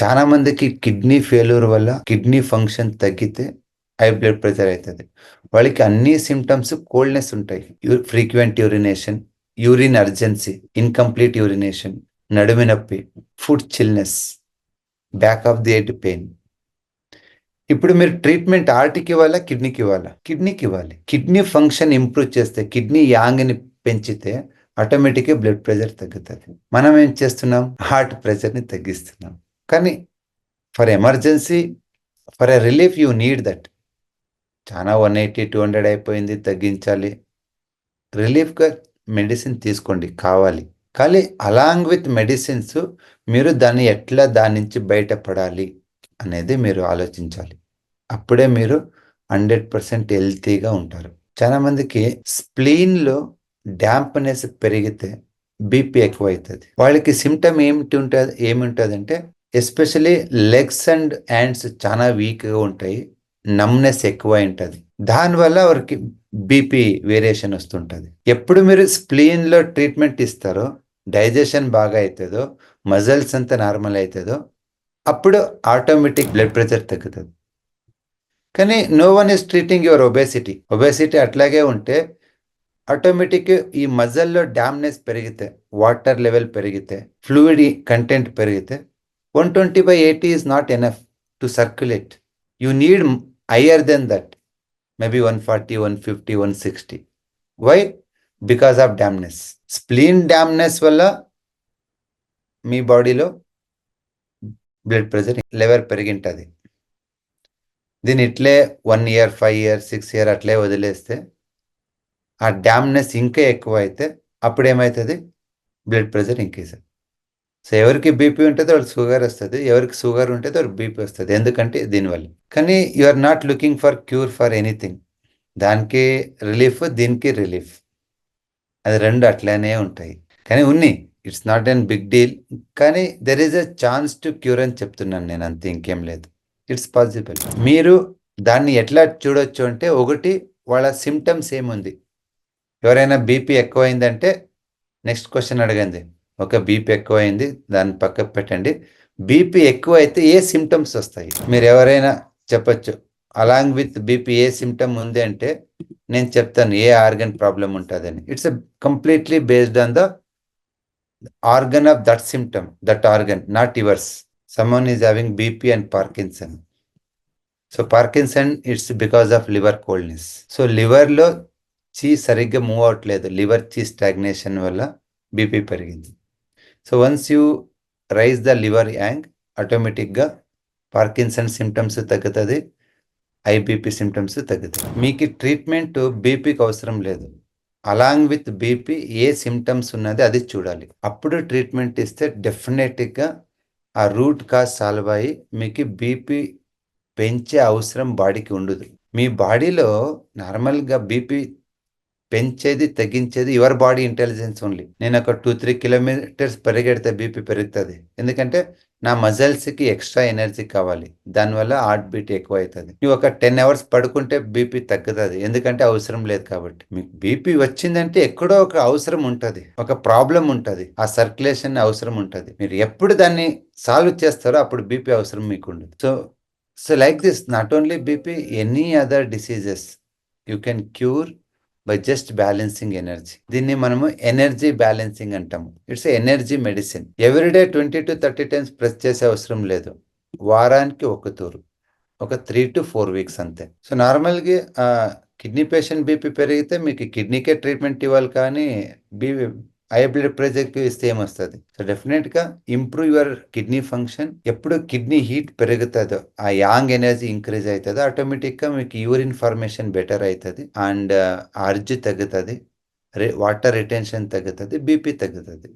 చాలా మందికి kidney failure వల్ల కిడ్నీ ఫంక్షన్ తగ్గితే హై బ్లడ్ ప్రెషర్ అవుతుంది వాళ్ళకి అన్ని సిమ్టమ్స్ కోల్డ్నెస్ ఉంటాయి. Frequent urination urine urgency incomplete urination నడుమి నొప్పి food chillness back of the head pain. ఇప్పుడు మీరు ట్రీట్మెంట్ హార్ట్కి ఇవ్వాలా కిడ్నీకి ఇవ్వాలా? కిడ్నీకి ఇవ్వాలి. కిడ్నీ ఫంక్షన్ ఇంప్రూవ్ చేస్తే కిడ్నీ యాంగ్ని పెంచితే ఆటోమేటిక్గా బ్లడ్ ప్రెషర్ తగ్గుతుంది. మనం ఏం చేస్తున్నాం? హార్ట్ ప్రెషర్ని తగ్గిస్తున్నాం. కానీ for emergency for a relief you need that చాలా వన్ ఎయిటీ టూ హండ్రెడ్ అయిపోయింది తగ్గించాలి. రిలీఫ్గా మెడిసిన్ తీసుకోండి కావాలి. కానీ అలాంగ్ విత్ మెడిసిన్స్ మీరు దాన్ని ఎట్లా దాని నుంచి బయటపడాలి అనేది మీరు ఆలోచించాలి. అప్పుడే మీరు హండ్రెడ్ పర్సెంట్ హెల్తీగా ఉంటారు. చాలా మందికి స్ప్లీన్లో డ్యాంప్నెస్ పెరిగితే బీపీ ఎక్కువ అవుతుంది వాళ్ళకి సిమ్టమ్ ఏమిటి ఉంటుంది ఏమి ఉంటుంది అంటే ఎస్పెషలీ లెగ్స్ అండ్ హ్యాండ్స్ చాలా వీక్గా ఉంటాయి. నమ్నెస్ ఎక్కువ ఉంటుంది. దానివల్ల వారికి బీపీ వేరియేషన్ వస్తుంటుంది. ఎప్పుడు మీరు స్ప్లీన్లో ట్రీట్మెంట్ ఇస్తారో డైజెషన్ బాగా అవుతుందో మజల్స్ అంతా నార్మల్ అవుతుందో అప్పుడు ఆటోమేటిక్ బ్లడ్ ప్రెషర్ తగ్గుతుంది. కానీ no one is treating your obesity. Obesity అట్లాగే ఉంటే ఆటోమేటిక్ ఈ మజల్లో డామ్నెస్ పెరిగితే వాటర్ లెవెల్ పెరిగితే ఫ్లూయిడ్ కంటెంట్ పెరిగితే one twenty by eighty is not enough to circulate you need higher then that maybe one forty one fifty one sixty why because of dampness spleen dampness వల్ల మీ బాడీలో blood pressure level పెరిగింటుంది. దీని ఇట్లే one year five year six year అట్లే వదిలేస్తే ఆ damness ఇంకా ఎక్కువ అయితే అప్పుడు ఏమవుతుంది బ్లడ్ ప్రెషర్ ఇంక్రీజ్ సో ఎవరికి బీపీ ఉంటుంది వాళ్ళకి షుగర్ వస్తుంది ఎవరికి షుగర్ ఉంటుంది వాళ్ళకి బీపీ వస్తుంది ఎందుకంటే దీనివల్ల. కానీ you are not looking for cure for anything. దానికి రిలీఫ్ దీనికి రిలీఫ్. అది రెండు అట్లనే ఉంటాయి. కానీ ఉన్నాయి it's not an big deal. కానీ there is a chance to cure అని చెప్తున్నాను నేను అంతే ఇంకేం లేదు. ఇట్స్ పాసిబుల్ మీరు దాన్ని ఎట్లా చూడొచ్చు అంటే ఒకటి వాళ్ళ సిమ్టమ్స్ ఏముంది? ఎవరైనా బీపీ ఎక్కువైందంటే నెక్స్ట్ క్వశ్చన్ అడగండి. ఒక బీపీ ఎక్కువైంది దాన్ని పక్కకు పెట్టండి. బీపీ ఎక్కువ అయితే ఏ సిమ్టమ్స్ వస్తాయి? మీరు ఎవరైనా చెప్పచ్చు అలాంగ్ విత్ బీపీ ఏ సిమ్టమ్ ఉంది అంటే నేను చెప్తాను ఏ ఆర్గన్ ప్రాబ్లం ఉంటుందని. It's completely based on the organ of that symptom that organ not yours someone is having BP and Parkinson so Parkinson it's because of liver coldness so లివర్లో చీ సరిగ్గా move అవట్లేదు liver చీ stagnation వల్ల BP పెరిగింది. So once you raise the liver yang ఆటోమేటిక్గా Parkinson symptoms తగ్గుతుంది ఐబీపీ symptoms తగ్గుతాయి మీకు ట్రీట్మెంట్ బీపీకి అవసరం లేదు. అలాంగ్ విత్ బీపీ ఏ సిమ్టమ్స్ ఉన్నది అది చూడాలి. అప్పుడు ట్రీట్మెంట్ ఇస్తే డెఫినెట్గా ఆ రూట్ కాజ్ సాల్వ్ అయ్యి మీకు బీపీ పెంచే అవసరం బాడీకి ఉండదు. మీ బాడీలో నార్మల్గా బీపీ పెంచేది తగ్గించేది యువర్ బాడీ ఇంటెలిజెన్స్ ఓన్లీ. నేను ఒక టూ త్రీ కిలోమీటర్స్ పెరిగెడితే బీపీ పెరుగుతుంది. ఎందుకంటే నా మజిల్స్కి ఎక్స్ట్రా ఎనర్జీ కావాలి. దానివల్ల హార్ట్ బీట్ ఎక్కువ అవుతుంది నువ్వు ఒక టెన్ అవర్స్ పడుకుంటే బీపీ తగ్గుతుంది. ఎందుకంటే అవసరం లేదు కాబట్టి. మీకు బీపీ వచ్చిందంటే ఎక్కడో ఒక అవసరం ఉంటుంది. ఒక ప్రాబ్లం ఉంటుంది. ఆ సర్క్యులేషన్ అవసరం ఉంటుంది. మీరు ఎప్పుడు దాన్ని సాల్వ్ చేస్తారో అప్పుడు బీపీ అవసరం మీకు ఉండదు so so like this not only BP any other diseases you can cure by just balancing energy దీన్ని మనము ఎనర్జీ బ్యాలెన్సింగ్ అంటాము. It's energy medicine every day twenty to thirty times press చేసే అవసరం లేదు. వారానికి ఒక తూరు. ఒక త్రీ టు ఫోర్ వీక్స్ అంతే. సో నార్మల్గా కిడ్నీ పేషెంట్ బీపీ పెరిగితే మీకు కిడ్నీకే ట్రీట్మెంట్ ఇవ్వాలి కానీ బీ హై బ్లడ్ ప్రెషర్కి ఇస్తే ఏమొస్తుంది? సో డెఫినెట్గా ఇంప్రూవ్ యువర్ కిడ్నీ ఫంక్షన్ ఎప్పుడు కిడ్నీ హీట్ పెరుగుతుందో ఆ యాంగ్ ఎనర్జీ ఇంక్రీజ్ అవుతుందో ఆటోమేటిక్గా మీకు యూరిన్ ఫార్మేషన్ బెటర్ అవుతుంది అండ్ అర్జు తగ్గుతుంది. వాటర్ రిటెన్షన్ తగ్గుతుంది. బీపీ తగ్గుతుంది.